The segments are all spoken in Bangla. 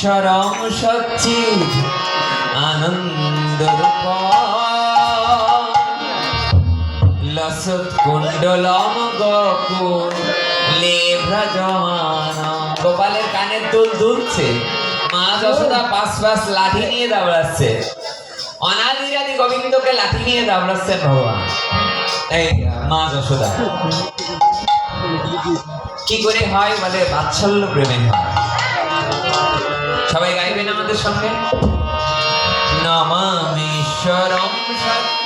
ঈশ্বরম সচ্চিদ আনন্দ লসৎ কুণ্ডলম গোকুল গোপালের কানের দুল দুলছে। মা যশোদা পাঁচ পাঁচ লাঠি নিয়ে দাঁড়াচ্ছে অনাদিরাদি গোবিন্দকে লাঠি নিয়ে দাঁড়াচ্ছেন ভগবান। এই মা যশোদা। কি করে হয় বলে বাৎসল্য প্রেমে হয়। সবাই গাইবেন আমাদের সঙ্গে। নমামীশ্বরম সচ্চিদানন্দ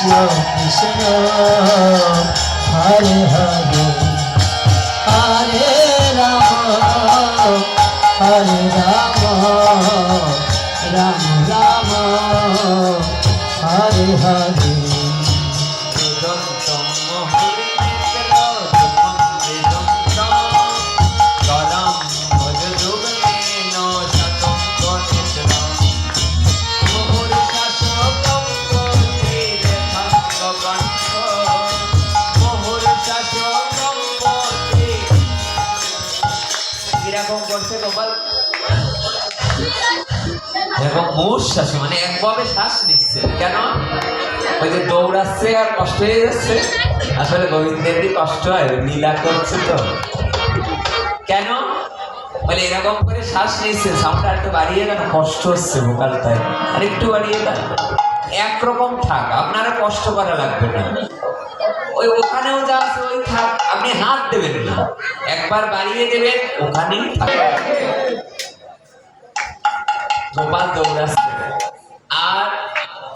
Krishna Krishna, করছে গোপাল। শ্বাস মানে একভাবে শ্বাস নিচ্ছে। কেন? ওই যে দৌড়াচ্ছে আর কষ্ট হয়ে যাচ্ছে। আসলে গোবিন্দেরই কষ্ট হয় করছে তো। কেন? বলে এরকম করে শ্বাস নিচ্ছে, সাউন্ডটা একটু বাড়িয়ে দেন, কষ্ট হচ্ছে ভোকালটায়। আর একটু বাড়িয়ে দেন। একরকম থাক আপনারা কষ্ট করা লাগবে না। ওই ওখানেও যা আছে ওই থাক, আপনি হাত দেবেন না। একবার বাড়িয়ে দেবেন, ওখানেই গোপাল দৌড়াচ্ছে। আর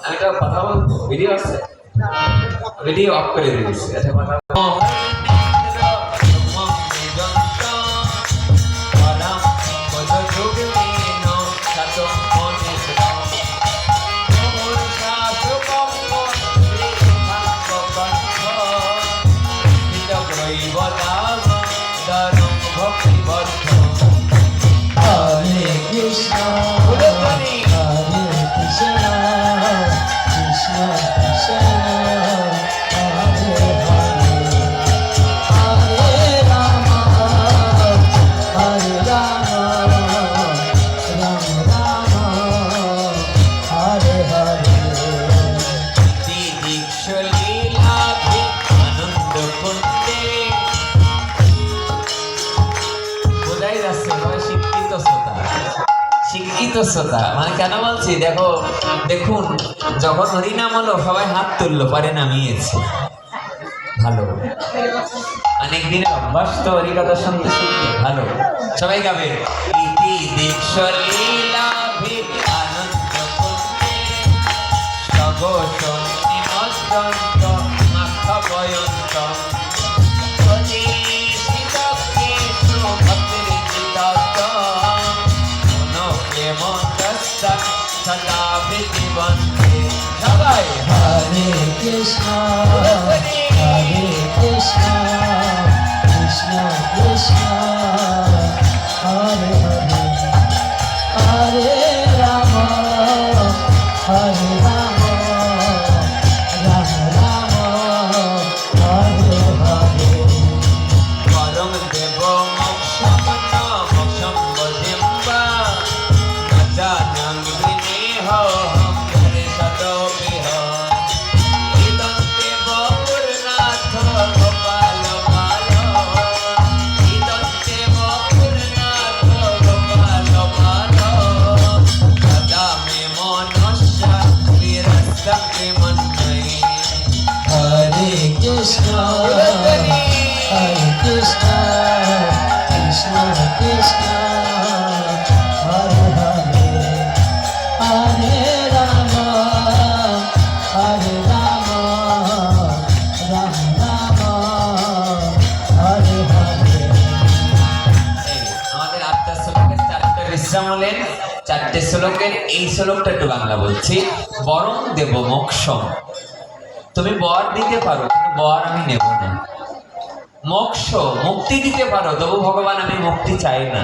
আমি কথা বলব? ভিডিও আছে? ভিডিও অফ করে দিয়েছি আচ্ছা কথা শ্রোতা মানে কেন বলছি, দেখো, দেখুন, যখন হরিনাম হলো, সবাই হাত তুললো, পরে নামিয়েছে। ভালো। অনেক অভ্যাস তো হরিকথা শুনতে শুনতে ভালো। সবাই গাবে, ইতি Krishna, শ্লোকের এই শ্লোকটা একটু বাংলা বলছি। বরং দেব মোক্ষম তুমি বর দিতে পারো বর আমি নেব না। মোক্ষ, মুক্তি দিতে পারো, তবু ভগবান আমি মুক্তি চাই না।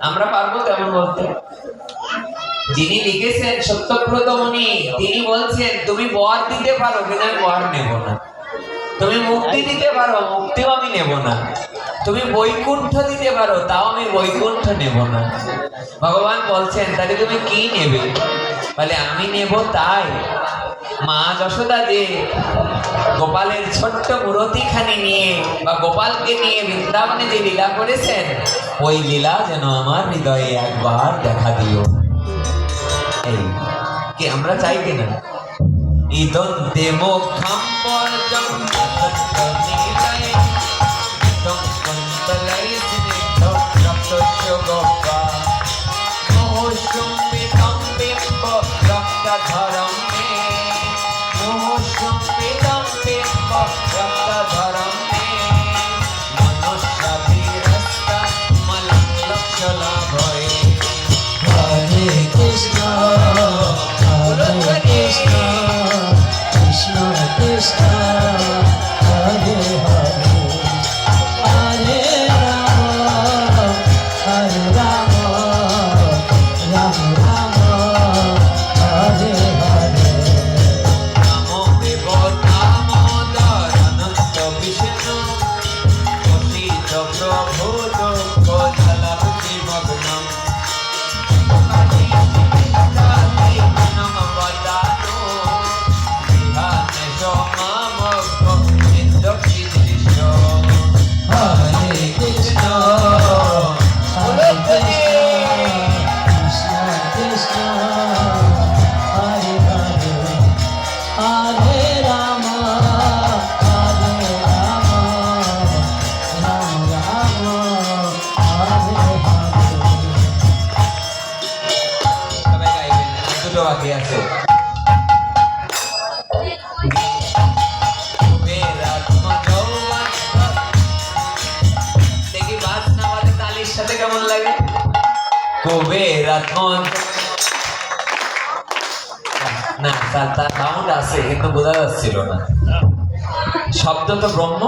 আমরা পারব তেমন বলতে। যিনি লিখেছেন সত্যব্রত মুনি, তিনি বলছেন, তুমি বর দিতে পারো, কিন্তু আমি বর নেব না। তুমি মুক্তি দিতে পারো, মুক্তিও আমি নেব না। তুমি বৈকুণ্ঠ দিতে পারো, তাও আমি বৈকুণ্ঠ নেব না। ভগবান বলছেন, তাহলে তুমি কি নেবে? বলে, আমি নেব তাই। মা যশোদা যে গোপালের ছোট্ট মূরতিখানি নিয়ে বা গোপালকে নিয়ে বৃন্দাবনে যে লীলা করেছেন, ওই লীলা যেন আমার হৃদয়ে একবার দেখা দিও। এই, কি আমরা চাই কিনা? ইদন্তে মোক্ষম আত্মন না তার তার সাউন্ড আছে, কিন্তু বোঝা যাচ্ছিল না। শব্দ তো ব্রহ্ম,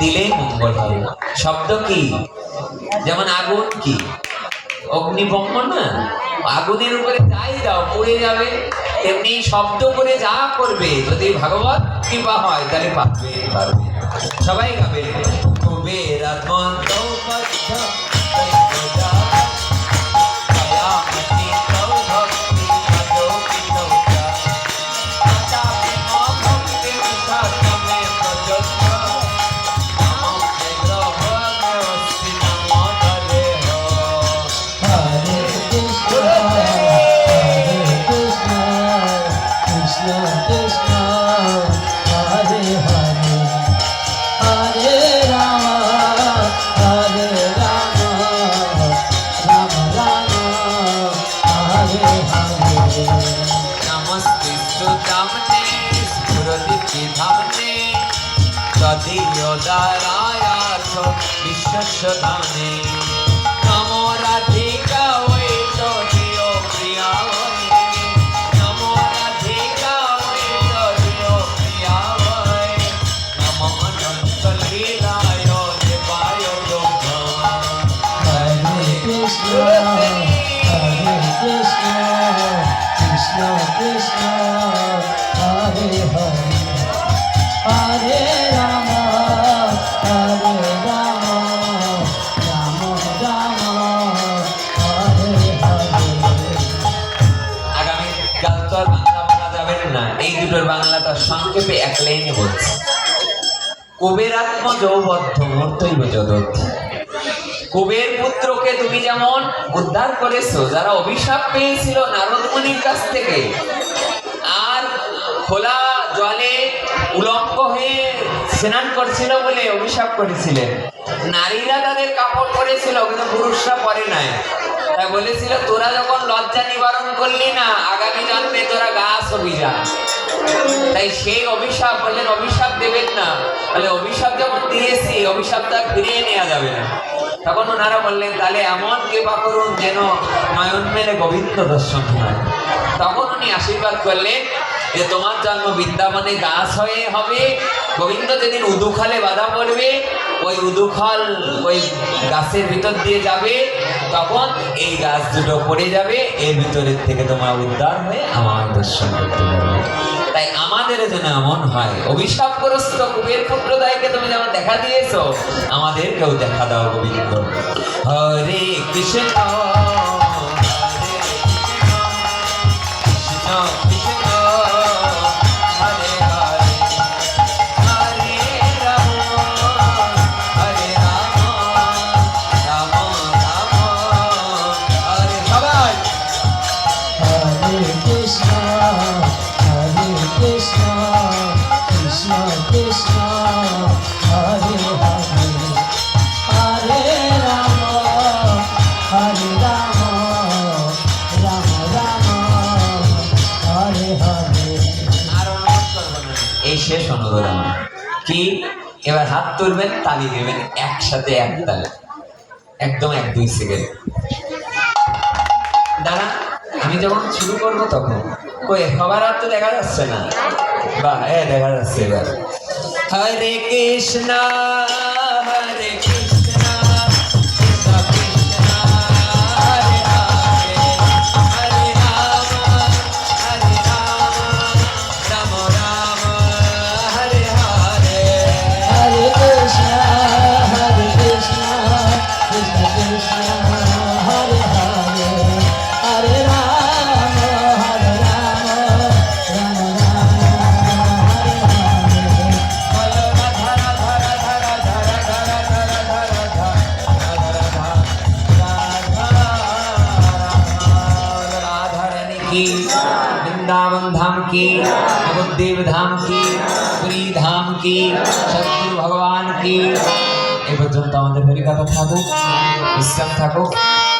দিলেই মঙ্গল হবে শব্দ কি? যেমন আগুন কি? অগ্নিবম্ব না? আগুনের উপরে যাই দাও পড়ে যাবে। তেমনি শব্দ করে যা করবে, যদি ভাগবত কৃপা হয়, তাহলে পাবে, পারবে। সবাই গাবে কুবের মন্দ তদীয় দারায়ার্থ বিশ্বস্য ধামনে দুটোর বাংলাটা সংক্ষেপে এক লাইনে বলছি। কুবেরাত্ম যৌবদ্ধ, মূর্তৈব জগৎ কুবের পুত্রকে তুমি যেমন উদ্ধার করেছ, যারা অভিশাপ পেয়েছিল নারদ মুনির কাছ থেকে, আর খোলা জলে উলঙ্গ হয়ে স্নান করছিল বলে অভিশাপ করেছিলেন। নারীরা তাদের কাপড় পরেছিল, কিন্তু পুরুষরা পরে নাই। তাই বলেছিল, তোরা যখন লজ্জা নিবারণ করলি না, আগামী জন্মে তোরা গাছ অভিযান তাই সেই অভিশাপ বললেন, অভিশাপ দেবেন না। বলে অভিশাপ যখন দিয়েছি অভিশাপটা ফিরিয়ে নেওয়া যাবে না। তখন ওনারা বললেন, তাহলে এমন কৃপা করুন যেন নয়ন মেলে গোবিন্দ দর্শন হয়। তখন উনি আশীর্বাদ করলেন যে তোমার জন্ম বৃন্দাবনে গাছ হয়ে হবে। গোবিন্দ যেদিন উদুখালে বাধা পড়বে, ওই উদুখাল ওই গাছের ভিতর দিয়ে যাবে। তখন এই গাছ দুটো পড়ে যাবে, এর ভিতরের থেকে তোমার উদ্ধার হয়ে আমার দর্শন করতে পারবে তাই আমাদের যেন এমন হয়। অভিশাপগ্রস্ত কুবের পুত্রদায়কে তুমি যেমন দেখা দিয়েছ, আমাদেরকেও দেখা দাও গোবিন্দ। হরে কৃষ্ণ। তুলবেন তালি দেবেন, একসাথে এক তালে। একদম এক, দুই সেকেন্ড দাঁড়া আমি যখন শুরু করব তখন। কই সবার হাত তো দেখা যাচ্ছে না। বা হ্যাঁ দেখা যাচ্ছে এবার। হরে কৃষ্ণ! वृंदावन धाम की भगवदेव धाम की पुरी धाम की शत्रु भगवान की। এবার मेरी कथा था को থাকুক বিশ্বাস को